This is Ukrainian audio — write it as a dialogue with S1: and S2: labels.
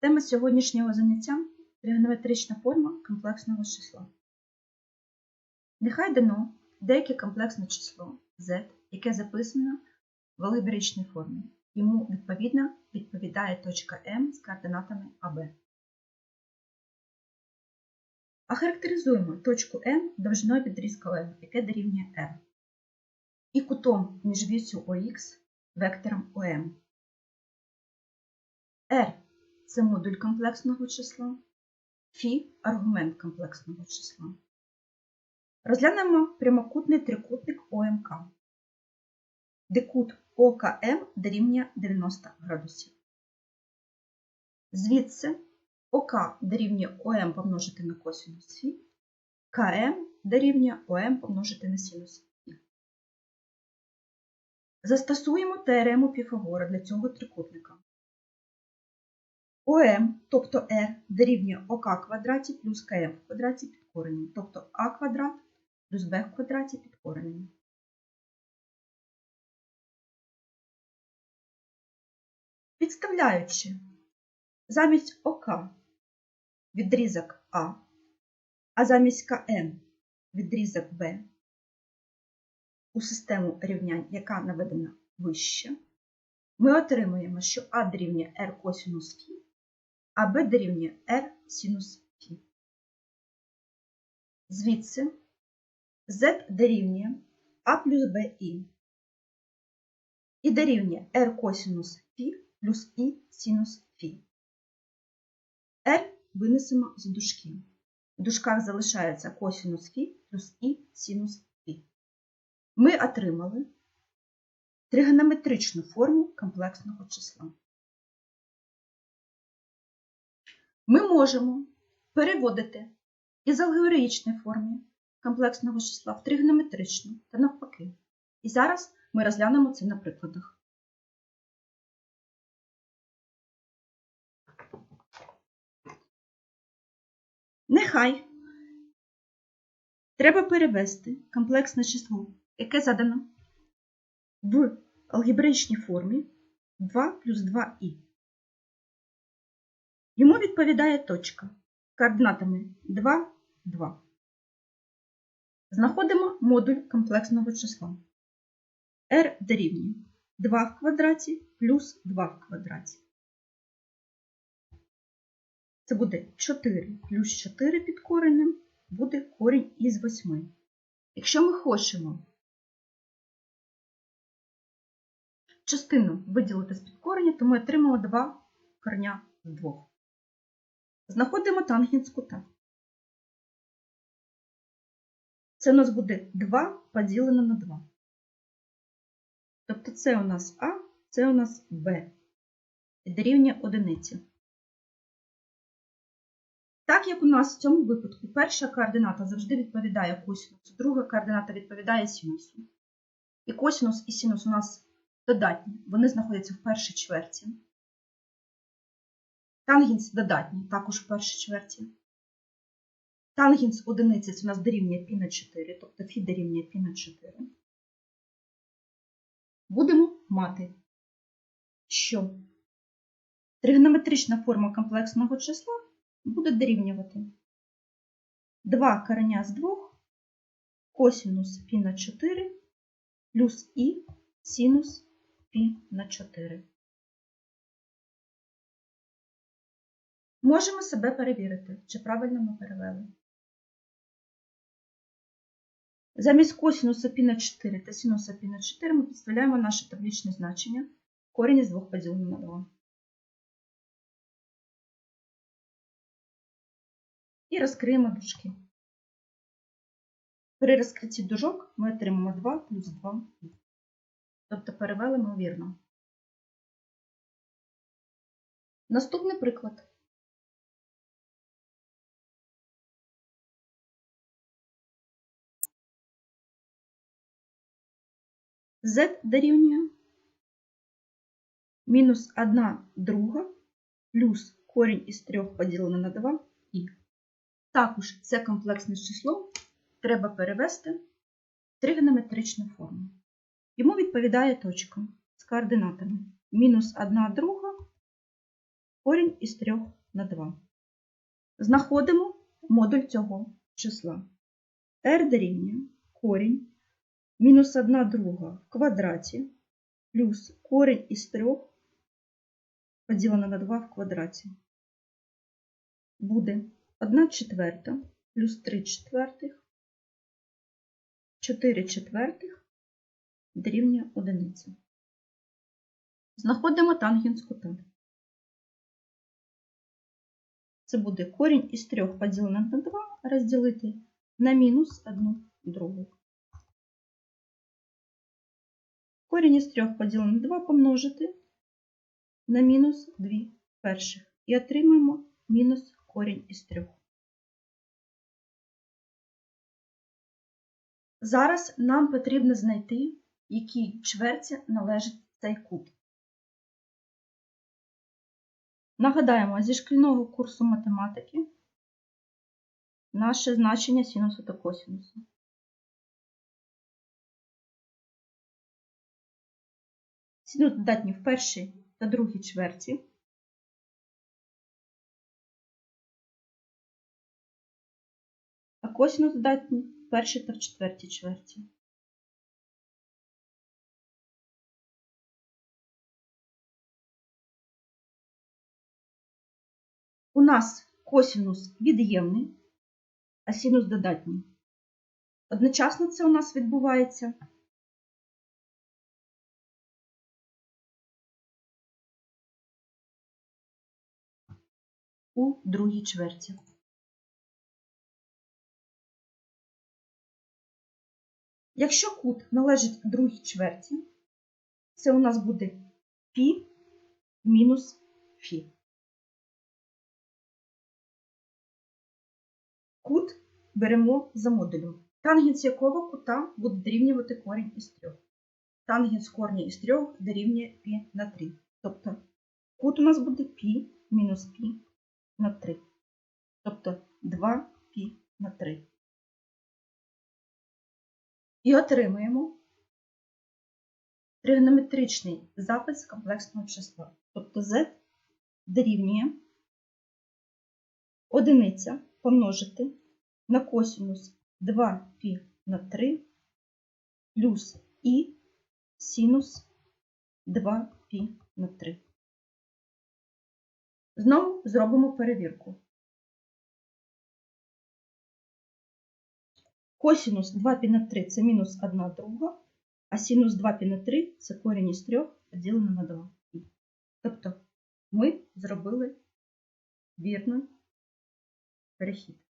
S1: Тема сьогоднішнього заняття тригонометрична форма комплексного числа. Нехай дано деяке комплексне число z, яке записано в алгебраїчній формі. Йому відповідно відповідає точка m з координатами AB. Охарактеризуємо точку M довжиною відрізка M, яке дорівнює R, і кутом між вісю OX вектором OM. R це модуль комплексного числа, Ф аргумент комплексного числа. Розглянемо прямокутний трикутник ОМК, де кут ОКМ дорівнює 90 градусів. Звідси ОК дорівнює ОМ помножити на косинус Ф, КМ дорівнює ОМ помножити на синус Ф. Застосуємо теорему Піфагора для цього трикутника. ОМ, тобто R, дорівнює ОК квадраті плюс КМ в квадраті під коренем, тобто А квадрат плюс Б в квадраті під коренем. Підставляючи замість ОК відрізок А, а замість КМ відрізок Б у систему рівнянь, яка наведена вище, ми отримуємо, що А дорівнює R косинус Фі, а Б дорівнює R синус Фі. Звідси Z дорівнює А плюс БІ і дорівнює R косинус Фі плюс І синус Фі. R винесемо за дужки. В дужках залишається косинус Фі плюс І синус Фі. Ми отримали тригонометричну форму комплексного числа. Ми можемо переводити із алгебраїчної форми комплексного числа в тригонометричну та навпаки. І зараз ми розглянемо це на прикладах. Нехай треба перевести комплексне число, яке задано в алгебраїчній формі 2 плюс 2і. Йому відповідає точка координатами 2, 2. Знаходимо модуль комплексного числа. r дорівнює 2 в квадраті плюс 2 в квадраті. Це буде 4 плюс 4 під коренем, буде корінь із 8. Якщо ми хочемо частину виділити з підкорення, то ми отримаємо 2 кореня з 2. Знаходимо тангенс кута. Це у нас буде 2 поділене на 2. Тобто це у нас А, це у нас Б. І дорівнює одиниці. Так як у нас в цьому випадку перша координата завжди відповідає косинусу, друга координата відповідає синусу. І косинус і синус у нас додатні, вони знаходяться в першій чверті. Тангенс додатній, також в першій чверті. Тангенс одиниці у нас дорівнює пі на 4, тобто фі дорівнює пі на 4. Будемо мати, що тригонометрична форма комплексного числа буде дорівнювати 2 кореня з 2 косінус пі на 4 плюс і синус пі на 4. Можемо себе перевірити, чи правильно ми перевели. Замість косинуса π на 4 та синуса π на 4 ми підставляємо наше табличне значення корінь із 2 поділене на 2. І розкриємо дужки. При розкритті дужок ми отримаємо 2 плюс 2. Тобто перевели ми вірно. Наступний приклад. Z дорівнює мінус 1 друга плюс корінь із 3 поділене на 2 і. Також це комплексне число треба перевести в тригонометричну форму. Йому відповідає точка з координатами мінус 1 друга корінь із 3 на 2. Знаходимо модуль цього числа. r дорівнює корінь мінус 1 друга в квадраті плюс корінь із 3 поділено на 2 в квадраті. Буде 1 четверта плюс 3 четвертих, 4 четвертих дорівнює 1. Знаходимо тангенс кута. Це буде корінь із 3 поділено на 2 розділити на мінус 1 другу. Корінь із 3 поділено на 2 помножити на мінус 2 перших. І отримаємо мінус корінь із 3. Зараз нам потрібно знайти, якій чверті належить цей кут. Нагадаємо, зі шкільного курсу математики наше значення синусу та косинусу. Синус додатні в першій та другій чверті. А косинус додатні в першій та в четвертій чверті. У нас косинус від'ємний, а синус додатній. Одночасно це у нас відбувається у другій чверті. Якщо кут належить другій чверті, це у нас буде пі мінус фі. Кут беремо за модулем, тангенс якого кута буде дорівнювати корінь із 3. Тангенс корня із 3 дорівнює π на 3. Тобто кут у нас буде π мінус π на 3. Тобто 2π на 3. І отримуємо тригонометричний запис комплексного числа. Тобто z дорівнює одиниця помножити на косинус 2π на 3 плюс і синус 2π на 3. Знову зробимо перевірку. Косинус 2 пі на 3 це мінус 1 друга, а синус 2 пі на 3 це корінь із 3 поділено на 2. Тобто ми зробили вірний перехід.